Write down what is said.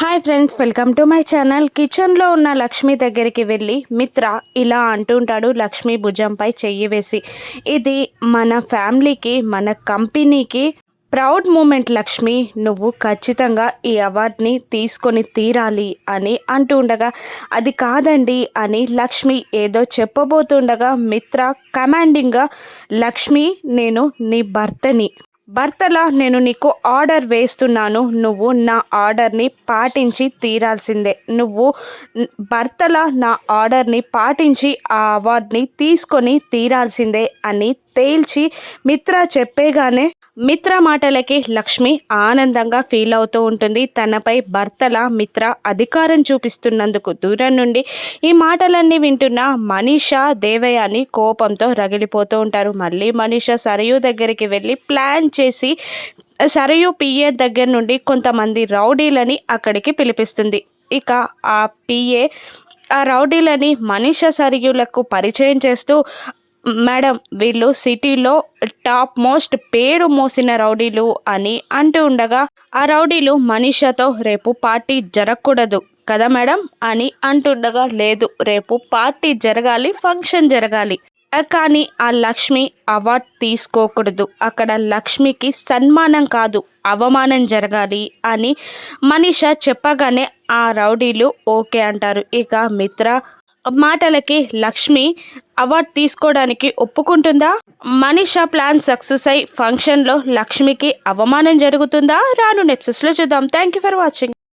Hi friends welcome to my channel కిచెన్లో ఉన్న లక్ష్మి దగ్గరికి వెళ్ళి మిత్ర ఇలా అంటుంటాడు లక్ష్మి భుజంపై చెయ్యి వేసి. ఇది మన ఫ్యామిలీకి మన కంపెనీకి ప్రౌడ్ మూమెంట్ లక్ష్మి. నువ్వు ఖచ్చితంగా ఈ అవార్డ్ని తీసుకొని తీరాలి అని అంటూ ఉండగా అది కాదండి అని లక్ష్మి ఏదో చెప్పబోతుండగా మిత్ర కమాండింగ్గా లక్ష్మి నేను నీ భర్తని. భర్తలా నేను నీకు ఆర్డర్ వేస్తున్నాను. నువ్వు నా ఆర్డర్ని పాటించి తీరాల్సిందే. నువ్వు భర్తలా నా ఆర్డర్ని పాటించి ఆ అవార్డ్ని తీసుకొని తీరాల్సిందే అని తేల్చి మిత్ర చెప్పేగానే మిత్ర మాటలకి లక్ష్మి ఆనందంగా ఫీల్ అవుతూ ఉంటుంది. తనపై భర్తల మిత్ర అధికారం చూపిస్తున్నందుకు దూరం నుండి ఈ మాటలన్నీ వింటున్న మనీషా దేవయాని కోపంతో రగిలిపోతూ ఉంటారు. మళ్ళీ మనీషా సరయు దగ్గరికి వెళ్ళి ప్లాన్ చేసి సరయు పిఏ దగ్గర నుండి కొంతమంది రౌడీలని అక్కడికి పిలిపిస్తుంది. ఇక ఆ పిఏ ఆ రౌడీలని మనీషా సరయులకు పరిచయం చేస్తూ మేడం వీళ్ళు సిటీలో టాప్ మోస్ట్ పేరు మోసిన రౌడీలు అని అంటూ ఉండగా ఆ రౌడీలు మనీషాతో రేపు పార్టీ జరగకూడదు కదా మేడం? అని అంటుండగా లేదు రేపు పార్టీ జరగాలి ఫంక్షన్ జరగాలి. కానీ ఆ లక్ష్మి అవార్డ్ తీసుకోకూడదు. అక్కడ లక్ష్మికి సన్మానం కాదు అవమానం జరగాలి అని మనీష చెప్పగానే ఆ రౌడీలు ఓకే అంటారు. ఇక మిత్ర మాటలకి లక్ష్మి అవార్డ్ తీసుకోవడానికి ఒప్పుకుంటుందా? మనీషా ప్లాన్ సక్సెస్ అయి ఫంక్షన్లో లక్ష్మికి అవమానం జరుగుతుందా? రాను నెప్సెస్లో చూద్దాం. Thank you for watching.